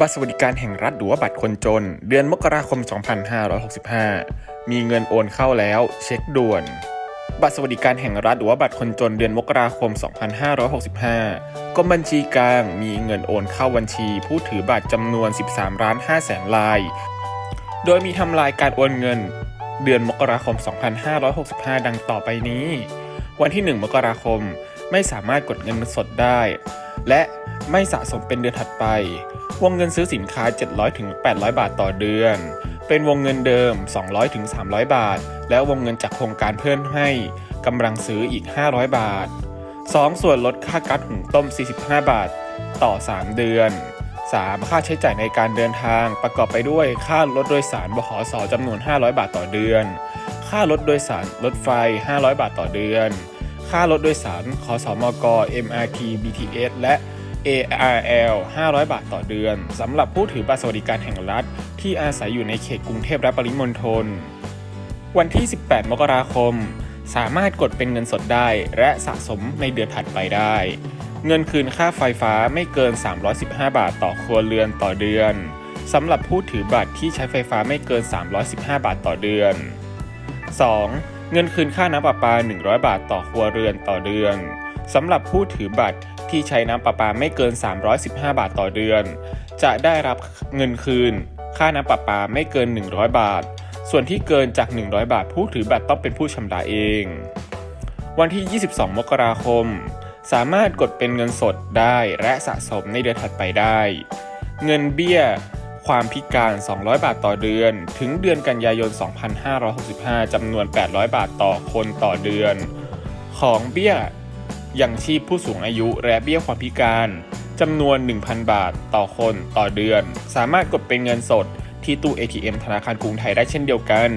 บัตรสวัสดิการแห่งรัฐหรือว่าบัตรคนจน เดือนมกราคม 2565 มีเงินโอนเข้าแล้ว เช็คด่วน บัตรสวัสดิการแห่งรัฐหรือว่าบัตรคนจนเดือนมกราคม 2565กรมบัญชีกลางมีเงินโอนเข้าบัญชี ผู้ถือบัตรจำนวน 13ล้าน5แสนลาย โดยมีทำลายการโอนเงิน เดือนมกราคม 2565 ดังต่อไปนี้ วันที่ 1 มกราคมไม่สามารถกดเงินสดได้ และไม่สะสมเป็นเดือนถัดไป วงเงินซื้อสินค้า 700-800 บาทต่อเดือน เป็นวงเงินเดิม 200-300 บาท และวงเงินจากโครงการเพิ่มให้กำลังซื้ออีก 500 บาท 2. ส่วนลดค่ากัดหุงต้ม 45 บาท ต่อ 3 เดือน 3. ค่าใช้จ่ายในการเดินทางประกอบไปด้วยค่ารถโดยสารบขสจำนวน 500 บาทต่อเดือน ค่ารถโดยสารรถไฟ 500 บาทต่อเดือน ค่ารถโดยสารขสมก MRT BTS และ ARL 500 บาทต่อเดือนสำหรับผู้ถือบัตรสวัสดิการแห่งรัฐ ที่อาศัยอยู่ในเขตกรุงเทพและปริมณฑล วันที่ 18 มกราคม สามารถกดเป็นเงินสดได้ และสะสมในเดือนถัดไปได้ เงินคืนค่าไฟฟ้าไม่เกิน 315 บาทต่อครัวเรือนต่อเดือนสำหรับผู้ถือบัตรที่ใช้ไฟฟ้าไม่เกิน 315 บาทต่อเดือน 2. เงินคืนค่าน้ำประปา 100 บาทต่อครัวเรือนต่อเดือนสำหรับผู้ถือบัตร ที่ใช้น้ำประปาไม่เกิน 315 บาทต่อเดือน จะได้รับเงินคืน ค่าน้ำประปาไม่เกิน 100 บาท ส่วนที่เกินจาก 100 บาท ผู้ถือบัตรต้องเป็นผู้ชำระเอง วันที่ 22 มกราคม สามารถกดเป็นเงินสดได้และสะสมในเดือนถัดไปได้ เงินเบี้ยความพิการ 200 บาทต่อเดือน ถึงเดือนกันยายน 2565 จำนวน 800 บาทต่อคนต่อเดือน ของเบี้ย ยังชีพผู้สูงอายุและเบี้ยความพิการจำนวน 1,000 บาท ต่อคนต่อเดือน สามารถกดเป็นเงินสดที่ตู้ ATM ธนาคารกรุงไทยได้เช่นเดียวกัน